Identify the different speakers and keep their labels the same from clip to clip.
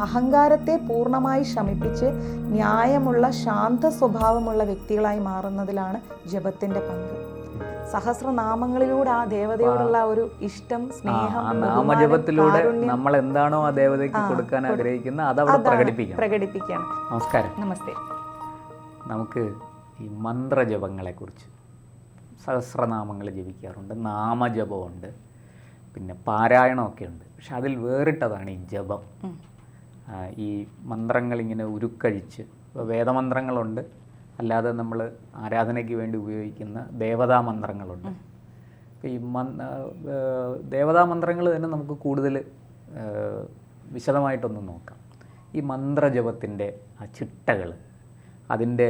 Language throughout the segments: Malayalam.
Speaker 1: അഹങ്കാരത്തെ പൂർണമായി ശമിപ്പിച്ച് ന്യായമുള്ള ശാന്ത സ്വഭാവമുള്ള വ്യക്തികളായി മാറുന്നതിലാണ് ജപത്തിന്റെ പങ്ക്. സഹസ്രനാമങ്ങളിലൂടെ ആ ദേവതയോടുള്ള ഒരു ഇഷ്ടം സ്നേഹം
Speaker 2: നാമജപത്തിലൂടെ നമ്മൾ എന്താണോ ആ ദേവതയ്ക്ക് കൊടുക്കാൻ ആഗ്രഹിക്കുന്നത് അത് അവിടെ പ്രകടിപ്പിക്കാം
Speaker 1: പ്രകടിപ്പിക്കുകയാണ്
Speaker 2: നമസ്കാരം.
Speaker 1: നമസ്തേ.
Speaker 2: നമുക്ക് ഈ മന്ത്രജപങ്ങളെക്കുറിച്ച് സഹസ്രനാമങ്ങൾ ജപിക്കാറുണ്ട് നാമജപമുണ്ട് പിന്നെ പാരായണമൊക്കെ ഉണ്ട് പക്ഷെ അതിൽ വേറിട്ടതാണ് ഈ ജപം. ഈ മന്ത്രങ്ങൾ ഇങ്ങനെ ഉരുക്കഴിച്ച്. ഇപ്പോൾ വേദമന്ത്രങ്ങളുണ്ട്. അല്ലാതെ നമ്മൾ ആരാധനയ്ക്ക് വേണ്ടി ഉപയോഗിക്കുന്ന ദേവതാ മന്ത്രങ്ങളുണ്ട്. അപ്പോൾ ഈ മന് ദേവതാ മന്ത്രങ്ങൾ തന്നെ നമുക്ക് കൂടുതൽ വിശദമായിട്ടൊന്ന് നോക്കാം. ഈ മന്ത്രജപത്തിന്റെ ആ ചിട്ടകൾ അതിന്റെ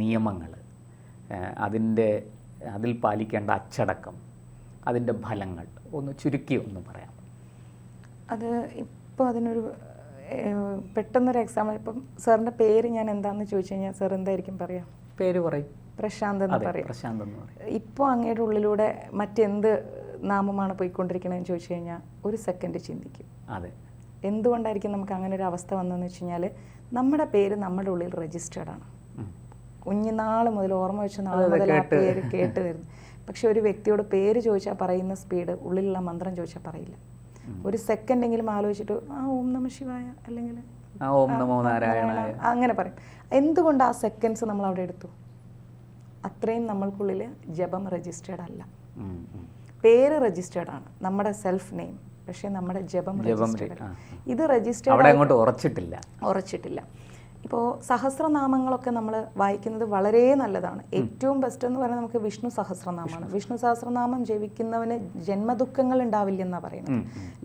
Speaker 2: നിയമങ്ങൾ അതിന്റെ അതിൽ പാലിക്കേണ്ട അച്ചടക്കം അതിന്റെ ഫലങ്ങൾ ഒന്ന് ചുരുക്കി ഒന്ന് പറയാം.
Speaker 1: അത് ഇപ്പോൾ അതിനൊരു പെട്ടെന്നൊരു എക്സാമ്പിൾ ഇപ്പം സാറിന്റെ പേര് ഞാൻ എന്താണെന്ന് ചോദിച്ചു കഴിഞ്ഞാൽ സാർ എന്തായിരിക്കും പറയാം?
Speaker 2: പേര് പറയും.
Speaker 1: പ്രശാന്ത് എന്ന് പറയും.
Speaker 2: പ്രശാന്ത് എന്ന് പറയും.
Speaker 1: ഇപ്പോൾ അങ്ങയുടെ ഉള്ളിലൂടെ മറ്റെന്ത് നാമമാണ് പോയിക്കൊണ്ടിരിക്കണതെന്ന് ചോദിച്ചു കഴിഞ്ഞാൽ ഒരു സെക്കൻഡ് ചിന്തിക്കും.
Speaker 2: അതെ.
Speaker 1: എന്തുകൊണ്ടായിരിക്കും നമുക്ക് അങ്ങനെ ഒരു അവസ്ഥ വന്നതെന്ന് വെച്ച് കഴിഞ്ഞാൽ നമ്മുടെ പേര് നമ്മുടെ ഉള്ളിൽ രജിസ്റ്റേർഡ് ആണ്. കുഞ്ഞുനാൾ മുതൽ ഓർമ്മ വെച്ച നാൾ മുതൽ ആ പേര് കേട്ട് വരുന്നു. പക്ഷെ ഒരു വ്യക്തിയോട് പേര് ചോദിച്ചാൽ പറയുന്ന സ്പീഡ് ഉള്ളിലുള്ള മന്ത്രം ചോദിച്ചാൽ പറയില്ല. ഒരു സെക്കൻഡ് എങ്കിലും ആലോചിച്ചിട്ട് ആ ഓം നമ ശിവായ അല്ലെങ്കിൽ
Speaker 2: ഓം നമോ
Speaker 1: അങ്ങനെ പറയും. എന്തുകൊണ്ട് ആ സെക്കൻഡ്സ് നമ്മൾ അവിടെ എടുത്തു? അത്രയും നമ്മൾക്കുള്ളിൽ ജപം രജിസ്റ്റേർഡ് അല്ല. പേര് രജിസ്റ്റേർഡ് ആണ്. നമ്മുടെ സെൽഫ് നെയിം പക്ഷേ നമ്മുടെ ജപം രജിസ്റ്റേർഡ് ഇത് രജിസ്റ്റേർഡ്
Speaker 2: അങ്ങോട്ട് ഉറച്ചിട്ടില്ല.
Speaker 1: ഉറച്ചിട്ടില്ല. ഇപ്പോൾ സഹസ്രനാമങ്ങളൊക്കെ നമ്മൾ വായിക്കുന്നത് വളരെ നല്ലതാണ്. ഏറ്റവും ബെസ്റ്റ് എന്ന് പറയുന്നത് നമുക്ക് വിഷ്ണു സഹസ്രനാമമാണ്. വിഷ്ണു. സഹസ്രനാമം ജപിക്കുന്നവന് ജന്മദുഃഖങ്ങൾ ഉണ്ടാവില്ലെന്നാണ് പറയുന്നത്.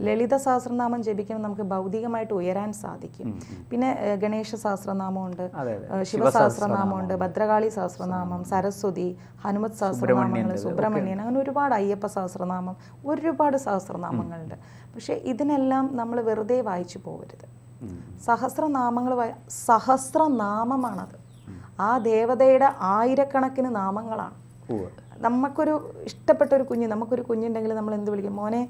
Speaker 1: ലളിത സഹസ്രനാമം ജപിക്കുമ്പോൾ നമുക്ക് ഭൗതികമായിട്ട് ഉയരാൻ സാധിക്കും. പിന്നെ ഗണേശ സഹസ്രനാമമുണ്ട്. ശിവ സഹസ്രനാമമുണ്ട് ഭദ്രകാളി സഹസ്രനാമം സരസ്വതി ഹനുമത് സഹസ്രനാമങ്ങൾ സുബ്രഹ്മണ്യൻ അങ്ങനെ ഒരുപാട് അയ്യപ്പ സഹസ്രനാമം ഒരുപാട് സഹസ്രനാമങ്ങളുണ്ട്. പക്ഷേ ഇതിനെല്ലാം നമ്മൾ വെറുതെ വായിച്ചു പോകരുത്. സഹസ്രനാമങ്ങൾ സഹസ്രനാമമാണത്. ആ ദേവതയുടെ ആയിരക്കണക്കിന് നാമങ്ങളാണ്. നമുക്കൊരു ഇഷ്ടപ്പെട്ട ഒരു കുഞ്ഞ് നമുക്കൊരു കുഞ്ഞുണ്ടെങ്കിൽ നമ്മൾ എന്ത് വിളിക്കും? മോനെ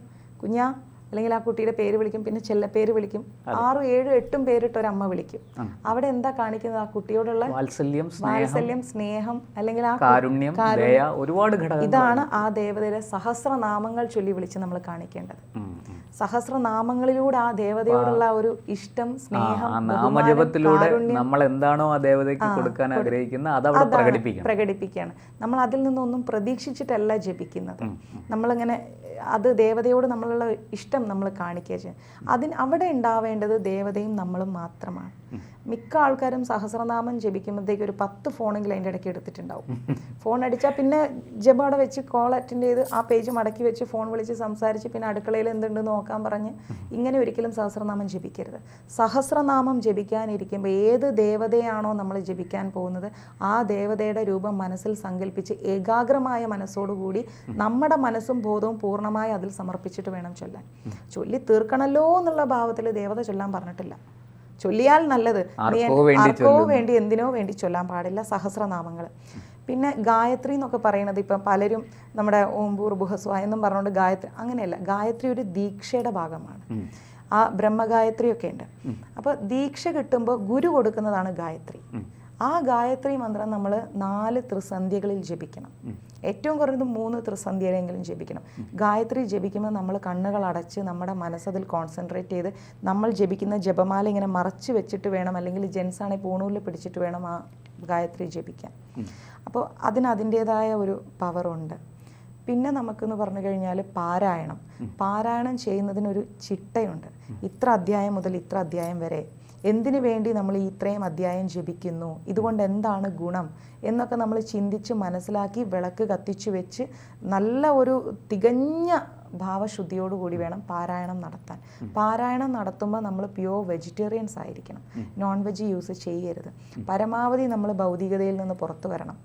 Speaker 1: കുഞ്ഞാ അല്ലെങ്കിൽ ആ കുട്ടിയുടെ പേര് വിളിക്കും പിന്നെ ചെല്ല പേര് വിളിക്കും. ആറും ഏഴും എട്ടും പേരിട്ട് ഒരു അമ്മ വിളിക്കും. അവിടെ എന്താ കാണിക്കുന്നത് ആ കുട്ടിയോടുള്ള
Speaker 2: വാത്സല്യം സ്നേഹം
Speaker 1: വാത്സല്യം സ്നേഹം അല്ലെങ്കിൽ ആ
Speaker 2: കാരുണ്യം ഒരുപാട്
Speaker 1: ഇതാണ് ആ ദേവതയുടെ സഹസ്രനാമങ്ങൾ ചൊല്ലി വിളിച്ച് നമ്മൾ കാണിക്കേണ്ടത്. സഹസ്രനാമങ്ങളിലൂടെ ആ ദേവതയോടുള്ള ഒരു ഇഷ്ടം സ്നേഹം
Speaker 2: നാമജപത്തിലൂടെ നമ്മൾ എന്താണോ ആ ദേവതയ്ക്ക് കൊടുക്കാൻ ആഗ്രഹിക്കുന്നത് അത് അവിടെ
Speaker 1: അതാണ്
Speaker 2: പ്രകടിപ്പിക്കണം.
Speaker 1: പ്രകടിപ്പിക്കുകയാണ്. നമ്മൾ അതിൽ നിന്നൊന്നും പ്രതീക്ഷിച്ചിട്ടല്ല ജപിക്കുന്നത്. നമ്മളിങ്ങനെ അത് ദേവതയോട് നമ്മളുള്ള ഇഷ്ടം നമ്മൾ കാണിക്കുക ചെയ്യും അതിന് അവിടെ ഉണ്ടാവേണ്ടത് ദേവതയും നമ്മളും മാത്രമാണ്. മിക്ക ആൾക്കാരും സഹസ്രനാമം ജപിക്കുമ്പോഴത്തേക്ക് ഒരു പത്ത് ഫോണെങ്കിലും അതിന്റെ ഇടയ്ക്ക് എടുത്തിട്ടുണ്ടാവും. ഫോൺ അടിച്ചാൽ പിന്നെ ജപം അവിടെ വെച്ച് കോൾ അറ്റൻഡ് ചെയ്ത് ആ പേജ് മടക്കി വെച്ച് ഫോൺ വിളിച്ച് സംസാരിച്ച് പിന്നെ അടുക്കളയിൽ എന്തുണ്ട് നോക്കാൻ പറഞ്ഞ് ഇങ്ങനെ ഒരിക്കലും സഹസ്രനാമം ജപിക്കരുത്. സഹസ്രനാമം ജപിക്കാനിരിക്കുമ്പോൾ ഏത് ദേവതയാണോ നമ്മൾ ജപിക്കാൻ പോകുന്നത് ആ ദേവതയുടെ രൂപം മനസ്സിൽ സങ്കല്പിച്ച് ഏകാഗ്രമായ മനസ്സോടുകൂടി നമ്മുടെ മനസ്സും ബോധവും പൂർണമായി അതിൽ സമർപ്പിച്ചിട്ട് വേണം ചൊല്ലാൻ. ചൊല്ലി തീർക്കണല്ലോ എന്നുള്ള ഭാവത്തിൽ ദേവത ചൊല്ലാൻ പറഞ്ഞിട്ടില്ല. ചൊല്ലിയാൽ നല്ലത്.
Speaker 2: ആർക്കോ വേണ്ടി
Speaker 1: എന്തിനോ വേണ്ടി ചൊല്ലാൻ പാടില്ല. സഹസ്രനാമങ്ങൾ. പിന്നെ ഗായത്രി എന്നൊക്കെ പറയുന്നത് ഇപ്പം പലരും നമ്മുടെ ഓംപൂർ ബുഹസ്വ എന്നും പറഞ്ഞുകൊണ്ട് ഗായത്രി അങ്ങനെയല്ല. ഗായത്രി ഒരു ദീക്ഷയുടെ ഭാഗമാണ്. ആ ബ്രഹ്മഗായത്രിയൊക്കെ ഉണ്ട്. അപ്പോൾ ദീക്ഷ കിട്ടുമ്പോൾ ഗുരു കൊടുക്കുന്നതാണ് ഗായത്രി. ആ ഗായത്രി മന്ത്രം നമ്മൾ നാല് ത്രിസന്ധ്യകളിൽ ജപിക്കണം. ഏറ്റവും കുറഞ്ഞത് മൂന്ന് ത്രിസന്ധ്യയിലെങ്കിലും ജപിക്കണം. ഗായത്രി ജപിക്കുമ്പോൾ നമ്മൾ കണ്ണുകൾ അടച്ച് നമ്മുടെ മനസ്സതിൽ കോൺസെൻട്രേറ്റ് ചെയ്ത് നമ്മൾ ജപിക്കുന്ന ജപമാല ഇങ്ങനെ മറച്ച് വെച്ചിട്ട് വേണം അല്ലെങ്കിൽ ജെൻസ് ആണെങ്കിൽ പൂണൂലിൽ പിടിച്ചിട്ട് വേണം ആ ഗായത്രി ജപിക്കാൻ. അപ്പോൾ അതിന് അതിന്റേതായ ഒരു പവറുണ്ട് പിന്നെ നമുക്കെന്ന് പറഞ്ഞു കഴിഞ്ഞാൽ പാരായണം. പാരായണം ചെയ്യുന്നതിനൊരു ചിട്ടയുണ്ട്. ഇത്ര അധ്യായം മുതൽ ഇത്ര അധ്യായം വരെ എന്തിനു വേണ്ടി നമ്മൾ ഇത്രയും അധ്യായം ജപിക്കുന്നു? ഇതുകൊണ്ട് എന്താണ് ഗുണം? എന്നൊക്കെ നമ്മൾ ചിന്തിച്ച് മനസ്സിലാക്കി വിളക്ക് കത്തിച്ചു വെച്ച് നല്ല ഒരു തികഞ്ഞ ഭാവശുദ്ധിയോടുകൂടി വേണം പാരായണം നടത്താൻ. പാരായണം നടത്തുമ്പോൾ നമ്മൾ പ്യുവർ വെജിറ്റേറിയൻസ് ആയിരിക്കണം. നോൺ വെജ് യൂസ് ചെയ്യരുത്. പരമാവധി നമ്മൾ ഭൗതികതയിൽ നിന്ന് പുറത്തു വരണം.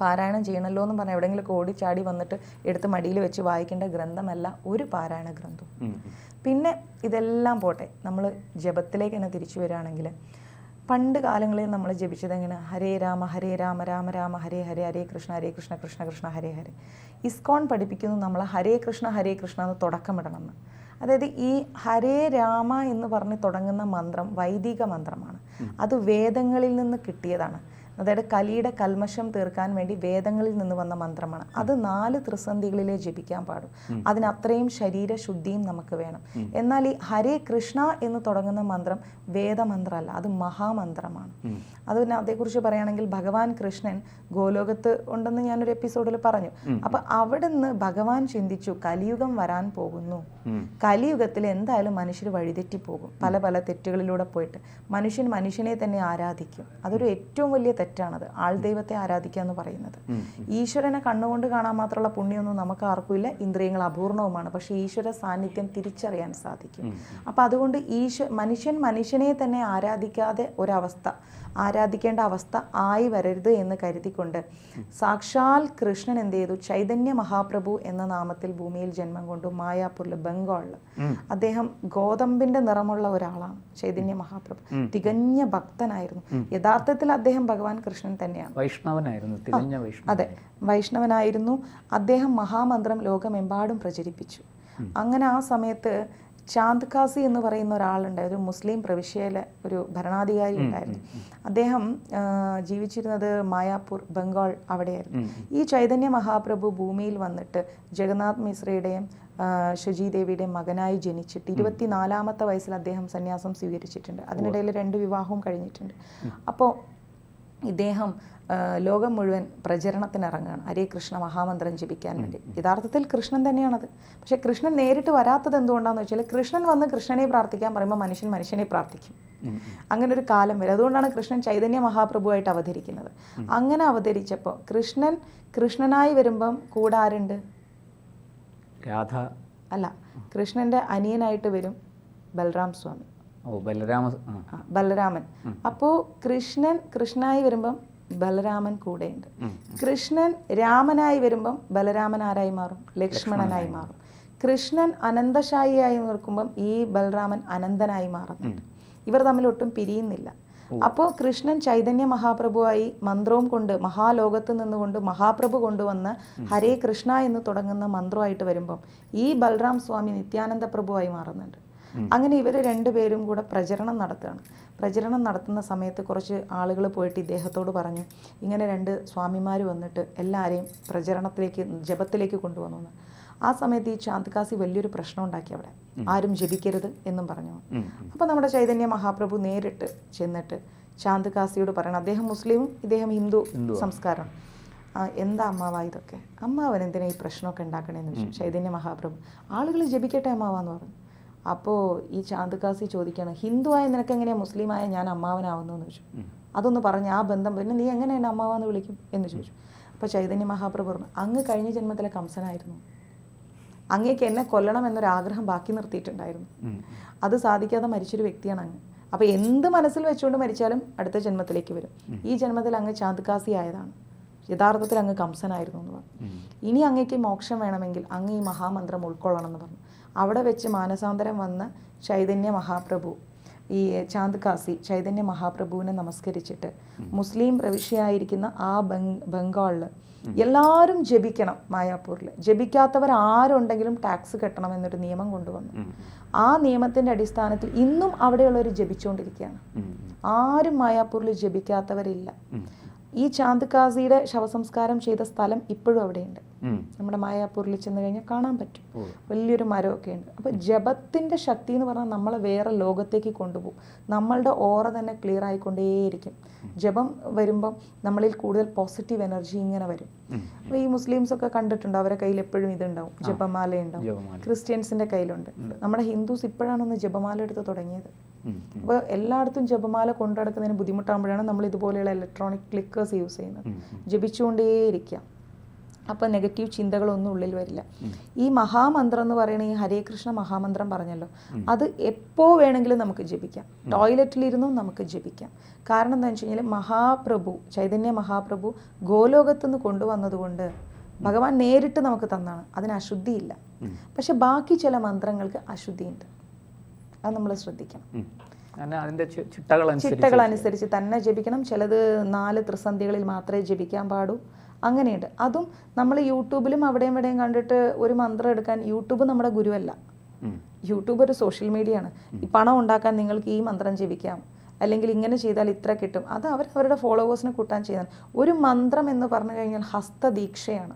Speaker 1: പാരായണം ചെയ്യണമല്ലോ എന്ന് പറഞ്ഞാൽ എവിടെയെങ്കിലും ഓടിച്ചാടി വന്നിട്ട് എടുത്ത് മടിയിൽ വെച്ച് വായിക്കേണ്ട ഗ്രന്ഥമല്ല ഒരു പാരായണ
Speaker 2: ഉം.
Speaker 1: പിന്നെ ഇതെല്ലാം പോട്ടെ നമ്മൾ ജപത്തിലേക്ക് തന്നെ തിരിച്ചു വരികയാണെങ്കിൽ പണ്ട് കാലങ്ങളിൽ നമ്മൾ ജപിച്ചത് എങ്ങനെ? ഹരേ രാമ ഹരേ രാമ രാമ രാമ ഹരേ ഹരേ ഹരേ കൃഷ്ണ ഹരേ കൃഷ്ണ കൃഷ്ണ കൃഷ്ണ ഹരേ ഹരേ. ഇസ്കോൺ പഠിപ്പിക്കുന്നു നമ്മൾ ഹരേ കൃഷ്ണ ഹരേ കൃഷ്ണ എന്ന് തുടക്കമിടണമെന്ന്. അതായത് ഈ ഹരേ രാമ എന്ന് പറഞ്ഞ് തുടങ്ങുന്ന മന്ത്രം വൈദിക മന്ത്രമാണ്. അത് വേദങ്ങളിൽ നിന്ന് കിട്ടിയതാണ്. അതായത് കലിയുടെ കൽമശം തീർക്കാൻ വേണ്ടി വേദങ്ങളിൽ നിന്ന് വന്ന മന്ത്രമാണ്. അത് നാല് ത്രിസന്ധികളിലെ ജപിക്കാൻ പാടും. അതിനത്രയും ശരീരശുദ്ധിയും നമുക്ക് വേണം. എന്നാൽ ഈ ഹരേ കൃഷ്ണ എന്ന് തുടങ്ങുന്ന മന്ത്രം വേദമന്ത്രമല്ല അത് മഹാമന്ത്രമാണ്. അത് പിന്നെ അതേക്കുറിച്ച് പറയുകയാണെങ്കിൽ ഭഗവാൻ കൃഷ്ണൻ ഗോലോകത്ത് ഉണ്ടെന്ന് ഞാനൊരു എപ്പിസോഡിൽ പറഞ്ഞു. അപ്പൊ അവിടെ നിന്ന് ഭഗവാൻ ചിന്തിച്ചു കലിയുഗം വരാൻ പോകുന്നു. കലിയുഗത്തിൽ എന്തായാലും മനുഷ്യർ വഴിതെറ്റി പോകും പല പല തെറ്റുകളിലൂടെ പോയിട്ട്. മനുഷ്യൻ മനുഷ്യനെ തന്നെ ആരാധിക്കും. അതൊരു ഏറ്റവും വലിയ തെറ്റാണത്. ആൾ ദൈവത്തെ ആരാധിക്കുക എന്ന് പറയുന്നത്. ഈശ്വരനെ കണ്ണുകൊണ്ട് കാണാൻ മാത്രമുള്ള പുണ്യമൊന്നും നമുക്ക് ആർക്കുമില്ല ഇന്ദ്രിയങ്ങൾ അപൂർണവുമാണ്. പക്ഷേ ഈശ്വര സാന്നിധ്യം തിരിച്ചറിയാൻ സാധിക്കും. അപ്പം അതുകൊണ്ട് ഈശ്വ മനുഷ്യൻ മനുഷ്യനെ തന്നെ ആരാധിക്കാതെ ഒരവസ്ഥ ആരാധിക്കേണ്ട അവസ്ഥ ആയി വരരുത് എന്ന് കരുതിക്കൊണ്ട് സാക്ഷാൽ കൃഷ്ണൻ എന്ത് ചെയ്തു? ചൈതന്യ മഹാപ്രഭു എന്ന നാമത്തിൽ ഭൂമിയിൽ ജന്മം കൊണ്ടു മായാപൂരിൽ ബംഗാളിൽ അദ്ദേഹം ഗോതമ്പിന്റെ നിറമുള്ള ഒരാളാണ്. ചൈതന്യ മഹാപ്രഭു. തികഞ്ഞ ഭക്തനായിരുന്നു. യഥാർത്ഥത്തിൽ അദ്ദേഹം ഭഗവാൻ കൃഷ്ണൻ തന്നെയാണ്.
Speaker 2: വൈഷ്ണവനായിരുന്നു തികഞ്ഞ വൈഷ്ണവ
Speaker 1: അതെ വൈഷ്ണവനായിരുന്നു. അദ്ദേഹം മഹാമന്ത്രം ലോകമെമ്പാടും പ്രചരിപ്പിച്ചു. അങ്ങനെ ആ സമയത്ത് ചാന്ദ് ഖാസി എന്ന് പറയുന്ന ഒരാളുണ്ട് ഒരു മുസ്ലിം പ്രവിശ്യയിലെ ഒരു ഭരണാധികാരി ഉണ്ടായിരുന്നു. അദ്ദേഹം ജീവിച്ചിരുന്നത് മായാപൂർ ബംഗാൾ അവിടെയായിരുന്നു. ഈ ചൈതന്യ മഹാപ്രഭു ഭൂമിയിൽ വന്നിട്ട് ജഗന്നാഥ് മിശ്രയുടെയും ആ, ദേവിയുടെ ദേവിയുടെയും മകനായി ജനിച്ചിട്ട് ഇരുപത്തിനാലാമത്തെ വയസ്സിൽ അദ്ദേഹം സന്യാസം സ്വീകരിച്ചിട്ടുണ്ട്. അതിനിടയിൽ രണ്ട് വിവാഹവും കഴിഞ്ഞിട്ടുണ്ട്. അപ്പോൾ ഇദ്ദേഹം ലോകം മുഴുവൻ പ്രചരണത്തിനിറങ്ങുകയാണ് ഹരേ കൃഷ്ണ മഹാമന്ത്രം ജപിക്കാൻ വേണ്ടി. യഥാർത്ഥത്തിൽ കൃഷ്ണൻ തന്നെയാണത്. പക്ഷേ കൃഷ്ണൻ നേരിട്ട് വരാത്തത് എന്തുകൊണ്ടാണെന്ന് വെച്ചാൽ കൃഷ്ണൻ വന്ന് കൃഷ്ണനെ പ്രാർത്ഥിക്കാൻ പറയുമ്പോൾ മനുഷ്യൻ മനുഷ്യനെ പ്രാർത്ഥിക്കും. അങ്ങനെ ഒരു കാലം വരെ. അതുകൊണ്ടാണ് കൃഷ്ണൻ ചൈതന്യ മഹാപ്രഭുവായിട്ട് അവതരിക്കുന്നത്. അങ്ങനെ അവതരിച്ചപ്പോൾ കൃഷ്ണൻ കൃഷ്ണനായി വരുമ്പം കൂടാരുണ്ട്
Speaker 2: രാധ.
Speaker 1: അല്ല കൃഷ്ണന്റെ അനിയനായിട്ട് വരും ബൽറാം സ്വാമി.
Speaker 2: ബലരാമ
Speaker 1: ബലരാമൻ. അപ്പോൾ കൃഷ്ണൻ കൃഷ്ണനായി വരുമ്പം ബലരാമൻ കൂടെയുണ്ട്. കൃഷ്ണൻ രാമനായി വരുമ്പം ബലരാമൻ ആരായി മാറും? ലക്ഷ്മണനായി മാറും. കൃഷ്ണൻ അനന്തശായിയായി നിൽക്കുമ്പം ഈ ബലരാമൻ അനന്തനായി മാറുന്നുണ്ട്. ഇവർ തമ്മിൽ ഒട്ടും പിരിയുന്നില്ല. അപ്പോൾ കൃഷ്ണൻ ചൈതന്യ മഹാപ്രഭുവായി മന്ത്രവും കൊണ്ട് മഹാലോകത്ത് നിന്നുകൊണ്ട് മഹാപ്രഭു കൊണ്ടുവന്ന് ഹരേ കൃഷ്ണ എന്ന് തുടങ്ങുന്ന മന്ത്രമായിട്ട് വരുമ്പം ഈ ബലറാം സ്വാമി നിത്യാനന്ദ പ്രഭുവായി മാറുന്നുണ്ട്. അങ്ങനെ ഇവർ രണ്ടുപേരും കൂടെ പ്രചരണം നടത്തുകയാണ്. പ്രചരണം നടത്തുന്ന സമയത്ത് കുറച്ച് ആളുകൾ പോയിട്ട് ഇദ്ദേഹത്തോട് പറഞ്ഞു ഇങ്ങനെ രണ്ട് സ്വാമിമാർ വന്നിട്ട് എല്ലാവരെയും പ്രചരണത്തിലേക്ക് ജപത്തിലേക്ക് കൊണ്ടുവന്നു ആ സമയത്ത് ഈ ചാന്ദ്കാസി വലിയൊരു പ്രശ്നം ഉണ്ടാക്കി അവിടെ. ആരും ജപിക്കരുത് എന്നും പറഞ്ഞു. അപ്പോൾ നമ്മുടെ ചൈതന്യ മഹാപ്രഭു നേരിട്ട് ചെന്നിട്ട് ചാന്ദ്കാസിയോട് പറയണം അദ്ദേഹം മുസ്ലിമും ഇദ്ദേഹം ഹിന്ദു സംസ്കാരം. ആ, എന്താ അമ്മാവ ഇതൊക്കെ? അമ്മാവൻ എന്തിനാ ഈ പ്രശ്നമൊക്കെ ഉണ്ടാക്കണേന്ന് ചോദിച്ചു ചൈതന്യ മഹാപ്രഭു. ആളുകൾ ജപിക്കട്ടെ അമ്മാവാന്ന് പറഞ്ഞു. അപ്പോൾ ഈ ചാന്തുകാസി ചോദിക്കുകയാണ് ഹിന്ദുവായ നിനക്ക് എങ്ങനെയാ മുസ്ലിമായ ഞാൻ അമ്മാവനാവുന്നു? എന്ന് ചോദിച്ചു. അതൊന്ന് പറഞ്ഞ് ആ ബന്ധം പിന്നെ നീ എങ്ങനെ എന്നെ അമ്മാവാന്ന് വിളിക്കും എന്ന് ചോദിച്ചു. അപ്പോൾ ചൈതന്യ മഹാപ്രഭു പറഞ്ഞു അങ്ങ് കഴിഞ്ഞ ജന്മത്തിലെ കംസനായിരുന്നു. അങ്ങേക്ക് എന്നെ കൊല്ലണം എന്നൊരു ആഗ്രഹം ബാക്കി നിർത്തിയിട്ടുണ്ടായിരുന്നു. അത് സാധിക്കാതെ മരിച്ചൊരു വ്യക്തിയാണ് അങ്ങ്. അപ്പോൾ എന്ത് മനസ്സിൽ വെച്ചുകൊണ്ട് മരിച്ചാലും അടുത്ത ജന്മത്തിലേക്ക് വരും. ഈ ജന്മത്തിൽ അങ്ങ് ചാന്തുകാസി ആയതാണ്. യഥാർത്ഥത്തിൽ അങ്ങ് കംസനായിരുന്നു എന്ന് പറഞ്ഞു. ഇനി അങ്ങേക്ക് മോക്ഷം വേണമെങ്കിൽ അങ്ങ് ഈ മഹാമന്ത്രം ഉൾക്കൊള്ളണം എന്ന് പറഞ്ഞു. അവിടെ വെച്ച് മാനസാന്തരം വന്ന ചൈതന്യ മഹാപ്രഭു ഈ ചാന്ദ് കാസി ചൈതന്യ മഹാപ്രഭുവിനെ നമസ്കരിച്ചിട്ട് മുസ്ലിം പ്രവിശ്യയായിരിക്കുന്ന ആ ബംഗ് ബംഗാളിൽ എല്ലാവരും ജപിക്കണം മായാപൂരിൽ ജപിക്കാത്തവർ ആരുണ്ടെങ്കിലും ടാക്സ് കെട്ടണം എന്നൊരു നിയമം കൊണ്ടുവന്നു. ആ നിയമത്തിന്റെ അടിസ്ഥാനത്തിൽ ഇന്നും അവിടെയുള്ളവർ ജപിച്ചുകൊണ്ടിരിക്കുകയാണ് ആരും മായാപൂരിൽ ജപിക്കാത്തവരില്ല. ഈ ചാന്ദ് കാസിയുടെ ശവസംസ്കാരം ചെയ്ത സ്ഥലം ഇപ്പോഴും അവിടെയുണ്ട്. നമ്മുടെ മായാപൂരിൽ ചെന്ന് കഴിഞ്ഞാൽ കാണാൻ പറ്റും. വലിയൊരു മരമൊക്കെ ഉണ്ട്. അപ്പോൾ ജപത്തിന്റെ ശക്തി എന്ന് പറഞ്ഞാൽ നമ്മളെ വേറെ ലോകത്തേക്ക് കൊണ്ടുപോകും. നമ്മളുടെ ഓറ തന്നെ ക്ലിയർ ആയിക്കൊണ്ടേയിരിക്കും. ജപം വരുമ്പം നമ്മളിൽ കൂടുതൽ പോസിറ്റീവ് എനർജി ഇങ്ങനെ വരും. അപ്പോൾ ഈ മുസ്ലിംസ് ഒക്കെ കണ്ടിട്ടുണ്ട്? അവരെ കയ്യിൽ എപ്പോഴും ഇതുണ്ടാവും. ജപമാല ഉണ്ടാവും. ക്രിസ്ത്യൻസിന്റെ കയ്യിലുണ്ട്. നമ്മുടെ ഹിന്ദുസ് ഇപ്പോഴാണ് ജപമാല എടുത്ത് തുടങ്ങിയത്. അപ്പോൾ എല്ലായിടത്തും ജപമാല കൊണ്ടു നടക്കുന്നതിന് ബുദ്ധിമുട്ടാകുമ്പോഴാണ് നമ്മൾ ഇതുപോലെയുള്ള ഇലക്ട്രോണിക് ക്ലിക്കേഴ്സ് യൂസ് ചെയ്യുന്നത്. ജപിച്ചുകൊണ്ടേയിരിക്കാം അപ്പോൾ നെഗറ്റീവ് ചിന്തകളൊന്നും ഉള്ളിൽ വരില്ല. ഈ മഹാമന്ത്രം എന്ന് പറയുന്ന ഈ ഹരേ കൃഷ്ണ മഹാമന്ത്രം പറഞ്ഞല്ലോ അത് എപ്പോൾ വേണമെങ്കിലും നമുക്ക് ജപിക്കാം. ടോയ്ലറ്റിലിരുന്നും നമുക്ക് ജപിക്കാം. കാരണം എന്താ വെച്ച് കഴിഞ്ഞാൽ മഹാപ്രഭു ചൈതന്യ മഹാപ്രഭു ഗോലോകത്തുനിന്ന് കൊണ്ടുവന്നതുകൊണ്ട് ഭഗവാൻ നേരിട്ട് നമുക്ക് തന്നാണ്. അതിന് അശുദ്ധിയില്ല. പക്ഷെ ബാക്കി ചില മന്ത്രങ്ങൾക്ക് അശുദ്ധിയുണ്ട്. അത് നമ്മൾ ശ്രദ്ധിക്കണം.
Speaker 2: അതിന്റെ ചിട്ടകൾ അനുസരിച്ച്
Speaker 1: തന്നെ ജപിക്കണം. ചിലത് നാല് ത്രിസന്ധികളിൽ മാത്രമേ ജപിക്കാൻ പാടൂ. അങ്ങനെയുണ്ട്. അതും നമ്മൾ യൂട്യൂബിലും അവിടെയും ഇവിടെയും കണ്ടിട്ട് ഒരു മന്ത്രം എടുക്കാൻ യൂട്യൂബ് നമ്മുടെ ഗുരുവല്ല. യൂട്യൂബ് ഒരു സോഷ്യൽ മീഡിയ ആണ് ഈ പണം ഉണ്ടാക്കാൻ നിങ്ങൾക്ക് ഈ മന്ത്രം ജപിക്കാം അല്ലെങ്കിൽ ഇങ്ങനെ ചെയ്താൽ ഇത്ര കിട്ടും. അത് അവർ അവരുടെ ഫോളോവേഴ്സിനെ കൂട്ടാൻ ചെയ്യുന്നത്. ഒരു മന്ത്രം എന്ന് പറഞ്ഞു കഴിഞ്ഞാൽ ഹസ്തദീക്ഷയാണ്.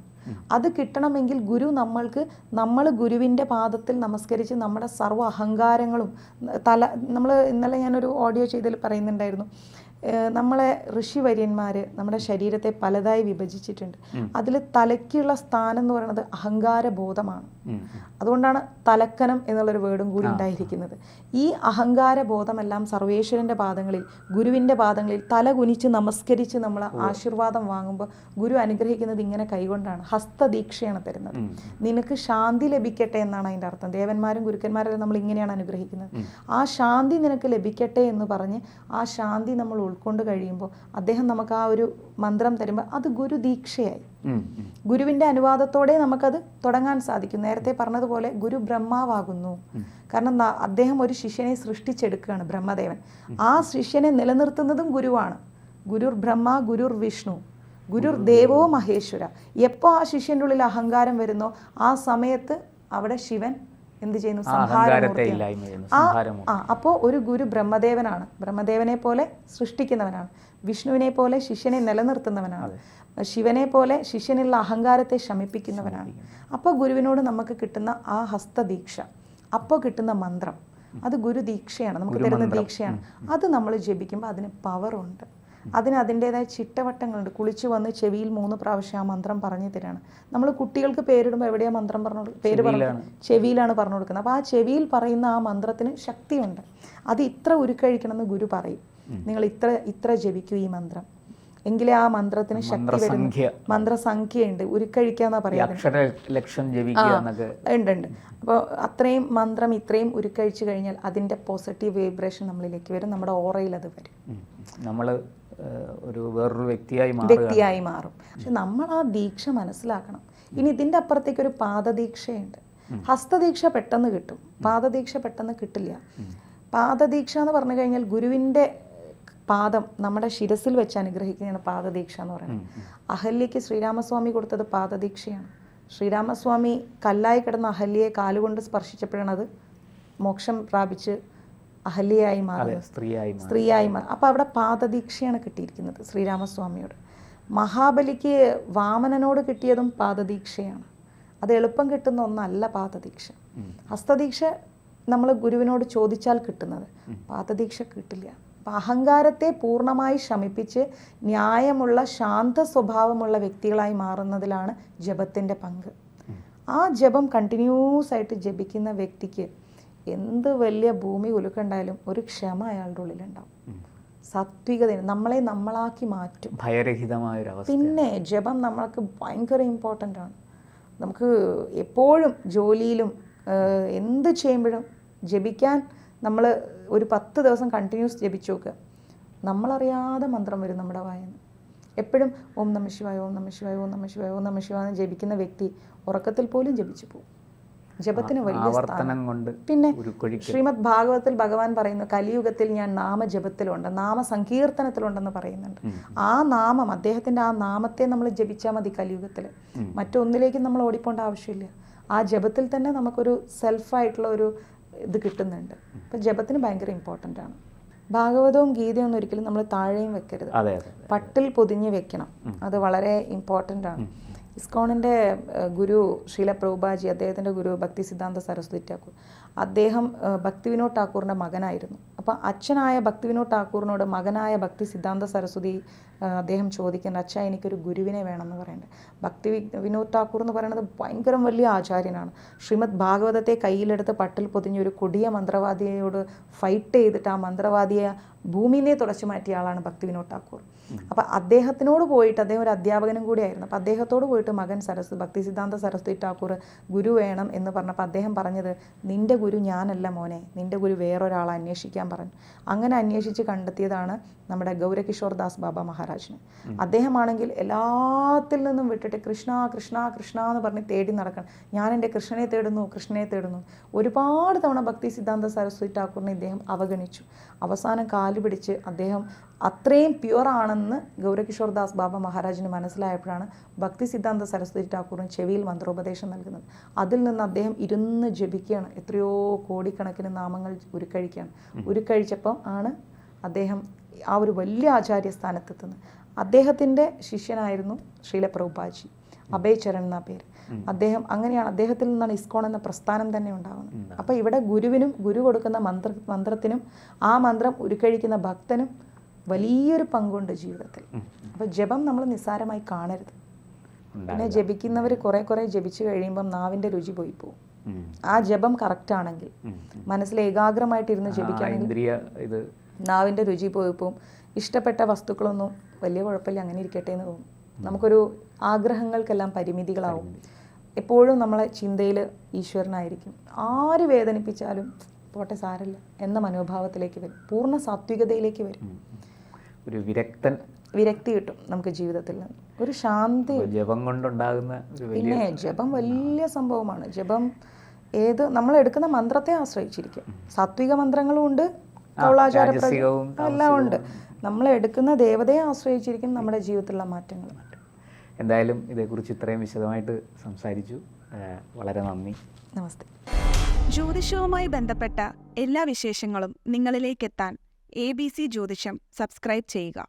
Speaker 1: അത് കിട്ടണമെങ്കിൽ ഗുരു നമ്മൾക്ക് നമ്മൾ ഗുരുവിന്റെ പാദത്തിൽ നമസ്കരിച്ച് നമ്മുടെ സർവ അഹങ്കാരങ്ങളും തല നമ്മൾ ഇന്നലെ ഞാനൊരു ഓഡിയോ ചെയ്തതിൽ പറയുന്നുണ്ടായിരുന്നു. നമ്മളെ ഋഷിവര്യന്മാർ നമ്മുടെ ശരീരത്തെ പലതായി വിഭജിച്ചിട്ടുണ്ട്. അതിൽ തലയ്ക്കുള്ള സ്ഥാനം എന്ന് പറയുന്നത് അഹങ്കാര ബോധമാണ് അതുകൊണ്ടാണ് തലക്കനം എന്നുള്ളൊരു വേർഡും കൂടി ഉണ്ടായിരിക്കുന്നത്. ഈ അഹങ്കാര ബോധമെല്ലാം സർവേശ്വരന്റെ പാദങ്ങളിൽ ഗുരുവിന്റെ പാദങ്ങളിൽ തല കുനിച്ച് നമസ്കരിച്ച് നമ്മൾ ആശീർവാദം വാങ്ങുമ്പോൾ ഗുരു അനുഗ്രഹിക്കുന്നത് ഇങ്ങനെ കൈകൊണ്ടാണ്. ഹസ്തദീക്ഷയാണ് തരുന്നത്. നിനക്ക് ശാന്തി ലഭിക്കട്ടെ എന്നാണ് അതിന്റെ അർത്ഥം. ദേവന്മാരും ഗുരുക്കന്മാരെല്ലാം നമ്മൾ ഇങ്ങനെയാണ് അനുഗ്രഹിക്കുന്നത്. ആ ശാന്തി നിനക്ക് ലഭിക്കട്ടെ എന്ന് പറഞ്ഞ് ആ ശാന്തി നമ്മൾ ഉൾക്കൊണ്ട് കഴിയുമ്പോൾ അദ്ദേഹം നമുക്ക് ആ ഒരു മന്ത്രം തരുമ്പോൾ അത് ഗുരു ദീക്ഷയായി. ഗുരുവിന്റെ. അനുവാദത്തോടെ നമുക്കത് തുടങ്ങാൻ സാധിക്കും. നേരത്തെ പറഞ്ഞതുപോലെ ഗുരു ബ്രഹ്മാവാകുന്നു. കാരണം അദ്ദേഹം ഒരു ശിഷ്യനെ സൃഷ്ടിച്ചെടുക്കുകയാണ് ബ്രഹ്മദേവൻ. ആ ശിഷ്യനെ നിലനിർത്തുന്നതും ഗുരുവാണ്. ഗുരുർ ബ്രഹ്മ ഗുരുർ വിഷ്ണു ഗുരുർ ദേവോ മഹേശ്വര. എപ്പോൾ ആ ശിഷ്യന്റെ ഉള്ളിൽ അഹങ്കാരം വരുന്നോ ആ സമയത്ത് അവിടെ ശിവൻ എന്ത് ചെയ്യുന്നു?
Speaker 2: ആ
Speaker 1: സംഹാരമൂർത്തിയാണ്. അപ്പോൾ ഒരു ഗുരു ബ്രഹ്മദേവനാണ്. ബ്രഹ്മദേവനെ പോലെ സൃഷ്ടിക്കുന്നവനാണ്. വിഷ്ണുവിനെ പോലെ ശിഷ്യനെ നിലനിർത്തുന്നവനാണ്. ശിവനെ പോലെ ശിഷ്യനുള്ള അഹങ്കാരത്തെ ശമിപ്പിക്കുന്നവനാണ്. അപ്പോൾ ഗുരുവിനോട് നമുക്ക് കിട്ടുന്ന ആ ഹസ്തദീക്ഷ അപ്പോൾ കിട്ടുന്ന മന്ത്രം അത് ഗുരുദീക്ഷയാണ്. നമുക്ക് തരുന്ന ദീക്ഷയാണ്. അത് നമ്മൾ ജപിക്കുമ്പോൾ അതിന് പവറുണ്ട് അതിന് അതിന്റെതായ ചിട്ടവട്ടങ്ങളുണ്ട്. കുളിച്ച് വന്ന് ചെവിയിൽ മൂന്ന് പ്രാവശ്യം ആ മന്ത്രം പറഞ്ഞു തരാണ്. നമ്മൾ കുട്ടികൾക്ക് പേരിടുമ്പോൾ എവിടെയാ മന്ത്രം പറഞ്ഞു പേര് പറഞ്ഞു ചെവിയിലാണ്. പറഞ്ഞു കൊടുക്കുന്നത്. അപ്പോൾ ആ ചെവിയിൽ പറയുന്ന ആ മന്ത്രത്തിന് ശക്തിയുണ്ട്. അത് ഇത്ര ഉരുക്കഴിക്കണമെന്ന് ഗുരു പറയും. നിങ്ങൾ ഇത്ര ഇത്ര ജപിക്കൂ ഈ മന്ത്രം. എങ്കിലേ ആ മന്ത്രത്തിന് ശക്തി വരുന്നു.
Speaker 2: മന്ത്രസംഖ്യ.
Speaker 1: മന്ത്രസംഖ്യയുണ്ട്. ഉരുക്കഴിക്കാന്നാ
Speaker 2: ഈ
Speaker 1: പറയാം
Speaker 2: അക്ഷര ലക്ഷം ജപിക്കുക എന്നൊക്കെ.
Speaker 1: ഉണ്ട് ഉണ്ട്. അപ്പോൾ അത്രയും മന്ത്രം ഇത്രയും ഉരുക്കഴിച്ചു കഴിഞ്ഞാൽ അതിന്റെ പോസിറ്റീവ് വൈബ്രേഷൻ നമ്മളിലേക്ക് വരും. നമ്മുടെ ഓറയിൽ അത് വരും.
Speaker 2: നമ്മൾ ഒരു വേറൊരു വ്യക്തിയായി മാറും
Speaker 1: വ്യക്തിയായി മാറും. പക്ഷെ നമ്മൾ ആ ദീക്ഷ മനസ്സിലാക്കണം. ഇനി ഇതിന്റെ അപ്പുറത്തേക്ക് ഒരു പാദദീക്ഷയുണ്ട്. ഹസ്തദീക്ഷ പെട്ടെന്ന് കിട്ടും. പാദദീക്ഷ പെട്ടെന്ന് കിട്ടില്ല. പാദദീക്ഷ എന്ന് പറഞ്ഞു കഴിഞ്ഞാൽ ഗുരുവിന്റെ പാദം നമ്മുടെ ശിരസിൽ വെച്ച് അനുഗ്രഹിക്കുന്നതാണ് പാദദീക്ഷ എന്ന് പറയുന്നത്. അഹല്യയ്ക്ക് ശ്രീരാമസ്വാമി കൊടുത്തത് പാദദീക്ഷയാണ്. ശ്രീരാമസ്വാമി കല്ലായി കിടന്ന അഹല്യയെ കാലുകൊണ്ട് സ്പർശിച്ചപ്പോഴാണ് അത് മോക്ഷം പ്രാപിച്ച് അഹല്യയായി
Speaker 2: അതെ
Speaker 1: മാറുന്നത്
Speaker 2: സ്ത്രീയായി മാറി
Speaker 1: സ്ത്രീയായി മാറി അപ്പോൾ അവിടെ പാദദീക്ഷയാണ് കിട്ടിയിരിക്കുന്നത് ശ്രീരാമസ്വാമിയോട്. മഹാബലിക്ക് വാമനനോട് കിട്ടിയതും പാദദീക്ഷയാണ്. അത് എളുപ്പം കിട്ടുന്ന ഒന്നല്ല പാദദീക്ഷ. ഹസ്തദീക്ഷ നമ്മൾ ഗുരുവിനോട് ചോദിച്ചാൽ കിട്ടുന്നത്. പാദദീക്ഷ കിട്ടില്ല. അപ്പം അഹങ്കാരത്തെ പൂർണമായി ശമിപ്പിച്ച് ന്യായമുള്ള ശാന്ത സ്വഭാവമുള്ള വ്യക്തികളായി മാറുന്നതിലാണ് ജപത്തിന്റെ പങ്ക്. ആ ജപം കണ്ടിന്യൂസ് ആയിട്ട് ജപിക്കുന്ന വ്യക്തിക്ക് എന്ത് വലിയ ഭൂമി ഉലുക്കുണ്ടായാലും ഒരു ക്ഷമ അയാളുടെ ഉള്ളിലുണ്ടാവും. സത്വികത നമ്മളെ നമ്മളാക്കി മാറ്റും.
Speaker 2: ഭയരഹിതമായ ഒരു അവസ്ഥ
Speaker 1: പിന്നെ ജപം നമ്മൾക്ക് ഭയങ്കര ഇമ്പോർട്ടന്റ് ആണ്. നമുക്ക് എപ്പോഴും ജോലിയിലും എന്ത് ചെയ്യുമ്പോഴും ജപിക്കാൻ നമ്മൾ ഒരു പത്ത് ദിവസം കണ്ടിന്യൂസ് ജപിച്ചു നോക്കുക. നമ്മളറിയാതെ മന്ത്രം വരും നമ്മുടെ വായന. എപ്പോഴും ഓം നമ ശിവായ ഓം നമ ശിവായ ഓം നമ ശിവായ ഓം നമ ശിവായ എന്ന് ജപിക്കുന്ന വ്യക്തി ഉറക്കത്തിൽ പോലും ജപിച്ചു പോകും. ജപത്തിന് വലിയ സ്ഥാനം.
Speaker 2: കൊണ്ട്
Speaker 1: പിന്നെ ശ്രീമദ് ഭാഗവത്തിൽ ഭഗവാൻ പറയുന്നു കലിയുഗത്തിൽ ഞാൻ നാമജപത്തിലുണ്ട് നാമസങ്കീർത്തനത്തിലുണ്ടെന്ന് പറയുന്നുണ്ട്. ആ നാമം അദ്ദേഹത്തിന്റെ ആ നാമത്തെ നമ്മൾ ജപിച്ചാൽ മതി കലിയുഗത്തിൽ. മറ്റൊന്നിലേക്കും നമ്മൾ ഓടിപ്പോണ്ട ആവശ്യമില്ല. ആ ജപത്തിൽ തന്നെ നമുക്കൊരു സെൽഫായിട്ടുള്ള ഒരു ഇത് കിട്ടുന്നുണ്ട്. അപ്പം ജപത്തിന് ഭയങ്കര ഇമ്പോർട്ടന്റ് ആണ്. ഭാഗവതവും ഗീതയും ഒരിക്കലും നമ്മൾ താഴെയും വെക്കരുത്. പട്ടിൽ പൊതിഞ്ഞ് വെക്കണം. അത് വളരെ ഇമ്പോർട്ടന്റ് ആണ്. ഇസ്കോണിന്റെ ഗുരു ശീല പ്രഭുബാജി അദ്ദേഹത്തിന്റെ ഗുരു ഭക്തി സിദ്ധാന്ത സരസ്വതി ഠാക്കൂർ. അദ്ദേഹം ഭക്തി വിനോദ് ഠാക്കൂറിന്റെ മകനായിരുന്നു. അപ്പോൾ അച്ഛനായ ഭക്തി വിനോദ് ഠാക്കൂറിനോട് മകനായ ഭക്തി സിദ്ധാന്ത സരസ്വതി അദ്ദേഹം ചോദിക്കുന്നത് അച്ഛ എനിക്കൊരു ഗുരുവിനെ വേണമെന്ന് പറയുന്നത് ഭക്തി വിനോദ് ഠാക്കൂർ എന്ന് പറയുന്നത് ഭയങ്കര വലിയ ആചാര്യനാണ്. ശ്രീമദ് ഭാഗവതത്തെ കയ്യിലെടുത്ത് പട്ടിൽ പൊതിഞ്ഞ ഒരു കൊടിയ മന്ത്രവാദിയോട് ഫൈറ്റ് ചെയ്തിട്ട് ആ മന്ത്രവാദിയെ ഭൂമിനെ തുടച്ചു മാറ്റിയ ആളാണ് ഭക്തി വിനോദ് ഠാക്കൂർ. അപ്പം അദ്ദേഹത്തിനോട് പോയിട്ട് അദ്ദേഹം ഒരു അധ്യാപകനും കൂടിയായിരുന്നു അപ്പോൾ അദ്ദേഹത്തോട് പോയിട്ട് മകൻ സരസ് ഭക്തി സിദ്ധാന്ത സരസ്വതി ഠാക്കൂർ ഗുരു വേണം എന്ന് പറഞ്ഞപ്പോൾ അദ്ദേഹം പറഞ്ഞത് നിന്റെ ഗുരു ഞാനല്ല മോനെ. നിന്റെ ഗുരു വേറൊരാളെ അന്വേഷിക്കാൻ പറഞ്ഞു. അങ്ങനെ അന്വേഷിച്ച് കണ്ടെത്തിയതാണ് നമ്മുടെ ഗൗരകിഷോർ ദാസ് ബാബ മഹാരാജിന്. അദ്ദേഹമാണെങ്കിൽ എല്ലാത്തിൽ നിന്നും വിട്ടിട്ട് കൃഷ്ണ കൃഷ്ണ കൃഷ്ണ എന്ന് പറഞ്ഞ് തേടി നടക്കണം. ഞാൻ എന്റെ കൃഷ്ണനെ തേടുന്നു കൃഷ്ണനെ തേടുന്നു. ഒരുപാട് തവണ ഭക്തി സിദ്ധാന്ത സരസ്വതി ഠാക്കൂറിനെ ഇദ്ദേഹം അവഗണിച്ചു. അവസാനം കാൽ പിടിച്ച് അദ്ദേഹം അത്രയും പ്യുവറാണെന്ന് ഗൗരകിഷോർ ദാസ് ബാബ മഹാരാജിന് മനസ്സിലായപ്പോഴാണ് ഭക്തി സിദ്ധാന്ത സരസ്വതി ഠാക്കൂറിന് ചെവിയിൽ മന്ത്രോപദേശം നൽകുന്നത്. അതിൽ നിന്ന് അദ്ദേഹം ഇരുന്ന് ജപിക്കുകയാണ്. എത്രയോ കോടിക്കണക്കിന് നാമങ്ങൾ ഉരുക്കഴിക്കുകയാണ്. ഉരുക്കഴിച്ചപ്പം ആണ് അദ്ദേഹം ആ ഒരു വലിയ ആചാര്യ സ്ഥാനത്തെത്തുന്നത് അദ്ദേഹത്തിന്റെ ശിഷ്യനായിരുന്നു ശ്രീല പ്രഭുപാജി അഭയ് ചരൺ എന്ന പേര്. അദ്ദേഹം അങ്ങനെയാണ് അദ്ദേഹത്തിൽ നിന്നാണ് ഇസ്കോൺ എന്ന പ്രസ്ഥാനം തന്നെ ഉണ്ടാകുന്നത് അപ്പോൾ ഇവിടെ ഗുരുവിനും ഗുരു കൊടുക്കുന്ന മന്ത്ര മന്ത്രത്തിനും ആ മന്ത്രം ഉരുക്കഴിക്കുന്ന ഭക്തനും വലിയൊരു പങ്കുണ്ട് ജീവിതത്തിൽ. അപ്പോൾ ജപം നമ്മൾ നിസ്സാരമായി കാണരുത്. പിന്നെ ജപിക്കുന്നവർ കുറേ കുറേ ജപിച്ചു കഴിയുമ്പം നാവിന്റെ രുചി പോയി പോകും. ആ ജപം കറക്റ്റ് ആണെങ്കിൽ മനസ്സിൽ ഏകാഗ്രമായിട്ടിരുന്ന്
Speaker 2: ജപിക്കാൻ
Speaker 1: ജപിക്കുകയാണെങ്കിൽ നാവിന്റെ രുചി പോയപ്പോൾ ഇഷ്ടപ്പെട്ട വസ്തുക്കളൊന്നും വലിയ കുഴപ്പമില്ല അങ്ങനെ ഇരിക്കട്ടെ എന്ന് തോന്നും. നമുക്കൊരു ആഗ്രഹങ്ങൾക്കെല്ലാം പരിമിതികളാവും. എപ്പോഴും നമ്മളെ ചിന്തയിൽ ഈശ്വരനായിരിക്കും. ആര് വേദനിപ്പിച്ചാലും പോട്ടെ സാരല്ല എന്ന മനോഭാവത്തിലേക്ക് വരും. പൂർണ സാത്വികതയിലേക്ക് വരും.
Speaker 2: ഒരു വിരക്തൻ.
Speaker 1: വിരക്തി കിട്ടും നമുക്ക് ജീവിതത്തിൽ നിന്ന്. ഒരു ശാന്തി
Speaker 2: ജപം കൊണ്ടുണ്ടാകുന്ന
Speaker 1: പിന്നെ ജപം വലിയ സംഭവമാണ്. ജപം ഏത് നമ്മൾ എടുക്കുന്ന മന്ത്രത്തെ ആശ്രയിച്ചിരിക്കും. സാത്വിക മന്ത്രങ്ങളും ഉണ്ട് കൗളാചാര എല്ലാം ഉണ്ട്. നമ്മൾ എടുക്കുന്ന ദേവതയെ ആശ്രയിച്ചിരിക്കും നമ്മുടെ ജീവിതത്തിലുള്ള മാറ്റങ്ങൾ.
Speaker 2: എന്തായാലും ഇതേക്കുറിച്ച് ഇത്രയും വിശദമായിട്ട് സംസാരിച്ചു. വളരെ നന്ദി.
Speaker 1: നമസ്തേ.
Speaker 3: ജ്യോതിഷവുമായി ബന്ധപ്പെട്ട എല്ലാ വിശേഷങ്ങളും നിങ്ങളിലേക്കെത്താൻ എ ബി സി ജ്യോതിഷം സബ്സ്ക്രൈബ് ചെയ്യുക.